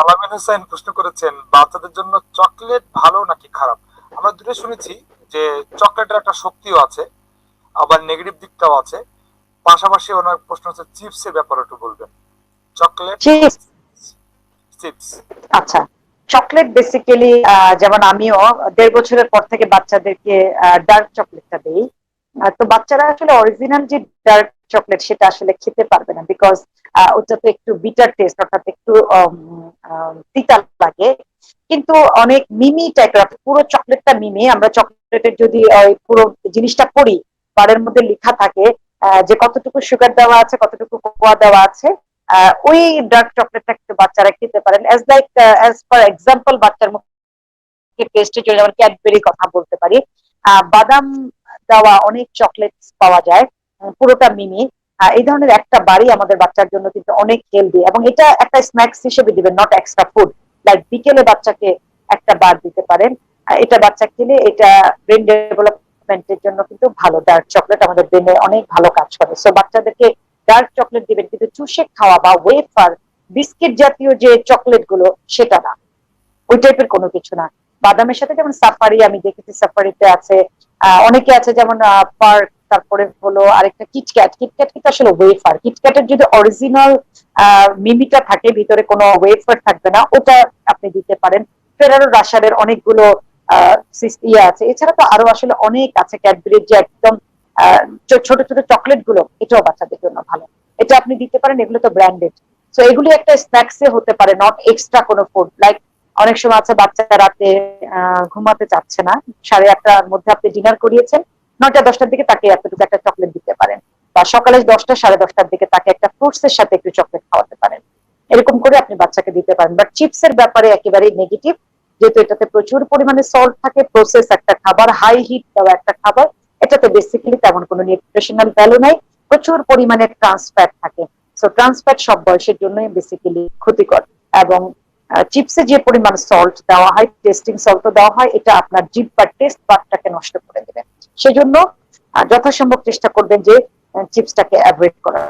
আলামিন হোসেন প্রশ্ন করেছেন বাচ্চাদের জন্য চকলেট ভালো নাকি খারাপ? আমরা শুনেছি যে চকলেটের একটা শক্তিও আছে আবার নেগেটিভ দিকটাও আছে। পাশাপাশি ওনার প্রশ্ন হচ্ছে চিপসের ব্যাপারে একটু বলবেন। Chocolate chips. চিপস। আচ্ছা চকলেট বেসিক্যালি যেমন আমিও দেড় বছরের পর থেকে বাচ্চাদেরকে ডার্ক চকলেটটা দিই। তো বাচ্চারা আসলে অরিজিনাল যে ডার্ক চকলেট সেটা আসলে খেতে পারবে না বিকজ ওটা তো একটু বিটার টেস্ট অর্থাৎ একটু তিতা লাগে। কিন্তু অনেক মিমি টাইপের পুরো চকলেটটা মিমি। আমরা চকলেটের যদি পুরো জিনিসটা পড়ি বারের মধ্যে লেখা থাকে যে কতটুকু সুগার দেওয়া আছে, কতটুকু কোকোয়া দেওয়া আছে ওই ডার্ক চকলেটটা কিন্তু বাচ্চারা খেতে পারেন। As like as for example বাচ্চার মুখে টেস্টের জন্য যেমন ক্যাডবেরি কথা বলতে পারি। বাদাম দেওয়া অনেক চকলেট পাওয়া যায়। পুরোটা মিনি এই ধরনের একটা বাড়ি আমাদের বাচ্চার জন্য কিন্তু অনেক হেলদি এবং এটা একটা স্ন্যাক্স হিসেবে দিবেন নট এক্সট্রা ফুড লাইক বিকেলে বাচ্চাকে একটা বার দিতে পারেন। এটা বাচ্চা খেলে এটা ব্রেন ডেভেলপমেন্টের জন্য কিন্তু ভালো। ডার্ক চকলেট আমাদের ব্রেনে অনেক ভালো কাজ করে। সো বাচ্চাদেরকে ডার্ক চকলেট দিবেন, কিন্তু চুষে খাওয়া বা ওয়েফার বিস্কিট জাতীয় যে চকলেটগুলো, সেটা না। ওই টাইপের কোনো কিছু না। বাদামের সাথে যেমন সাফারি আমি দেখেছি সাফারিতে আছে। অনেকে আছে যেমন পার্ক তারপরে হলো আরেকটা কিটক্যাট কিটক্যাট কিন্তু আসলে ওয়েফার কিটক্যাটের যদি অরিজিনাল মিমিটা থাকে, ভিতরে কোনো ওয়েফার থাকবে না, ওটা আপনি দিতে পারেন। ফেরারো রাশারের অনেকগুলো ইয়ে আছে। এছাড়া তো আরও আসলে অনেক আছে। ক্যাডবেরির যে একদম ছোট ছোট চকলেটগুলো, এটাও বাচ্চাদের জন্য ভালো। এটা আপনি দিতে পারেন, এগুলো তো ব্র্যান্ডেড তো এগুলি একটা স্ন্যাক্সে হতে পারে নট এক্সট্রা কোনো ফুড লাইক অনেক সময় আছে বাচ্চারা রাতে ঘুমাতে চাচ্ছে না। সাড়ে আটটার মধ্যে আপনি ডিনার করিয়েছেন নয়টা, দশটার দিকে তাকে এতটুকু একটা চকলেট দিতে পারেন। বা সকালে দশটা, সাড়ে দশটার দিকে তাকে একটা ফ্রুটস এর সাথে একটু চকলেট খাওয়াতে পারেন। এরকম করে আপনি বাচ্চাকে দিতে পারেন। বাট চিপসের ব্যাপারে একেবারেই নেগেটিভ যেহেতু এটাতে প্রচুর পরিমাণে সল্ট থাকে প্রসেস একটা খাবার হাই হিট দেওয়া একটা খাবার, এটাতে বেসিক্যালি তেমন কোনো নিউট্রিশনাল ভ্যালু নাই, প্রচুর পরিমাণে ট্রান্সফ্যাট থাকে। সো ট্রান্সফ্যাট সব বয়সের জন্যই বেসিক্যালি ক্ষতিকর। এবং চিপসে যে পরিমাণ সল্ট দেওয়া হয় টেস্টিং সল্ট দেওয়া হয়, এটা আপনার জিভ বা টেস্ট বারটাকে নষ্ট করে দেবে। সেজন্য যথাসম্ভব চেষ্টা করবেন যে চিপসটাকে অ্যাভয়েড করার।